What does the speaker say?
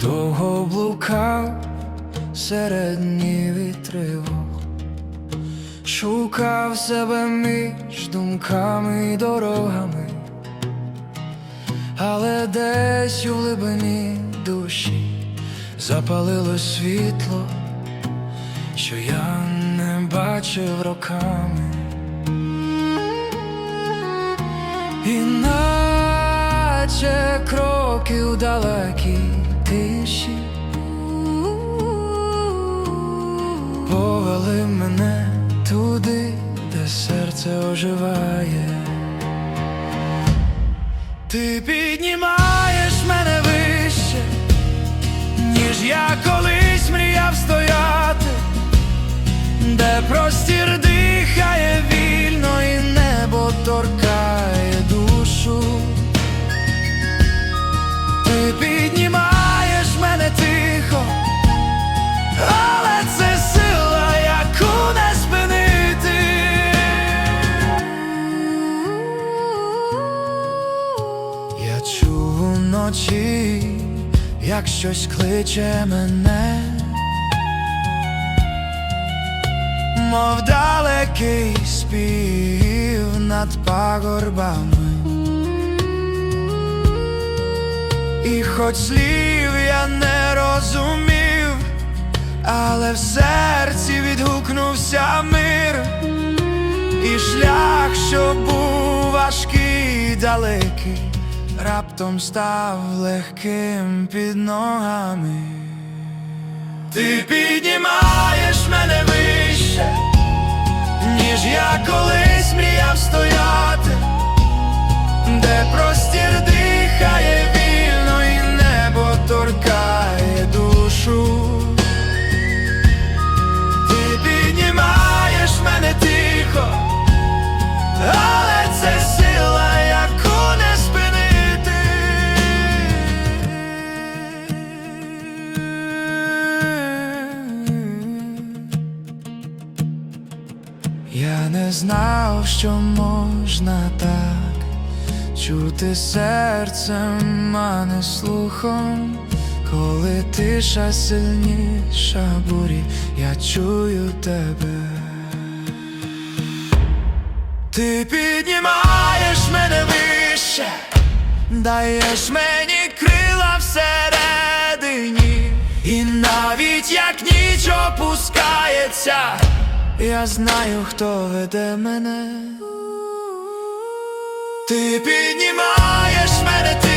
довго блукав серед днів і тривог, шукав себе між думками і дорогами, але десь у глибині душі запалило світло, що я не бачив роками. Іначе кроки у далекій тиші повели мене туди, де серце оживає. Ти піднімаєш мене вище, ніж я колись мріяв стояти, де простір чув уночі, як щось кличе мене, мов далекий спів над пагорбами. І хоч слів я не розумів, але в серці відгукнувся мир, і шлях, що був важкий, далекий, раптом став легким під ногами. Ти піднімаєш мене вище, ніж я колись Я не знав, що можна так чути серцем, а не слухом, коли тиша сильніша бурі, я чую тебе. Ти піднімаєш мене вище, даєш мені крила всередині, і навіть як ніч опускається, я знаю, хто веде мене. Ти піднімаєш мене тихо,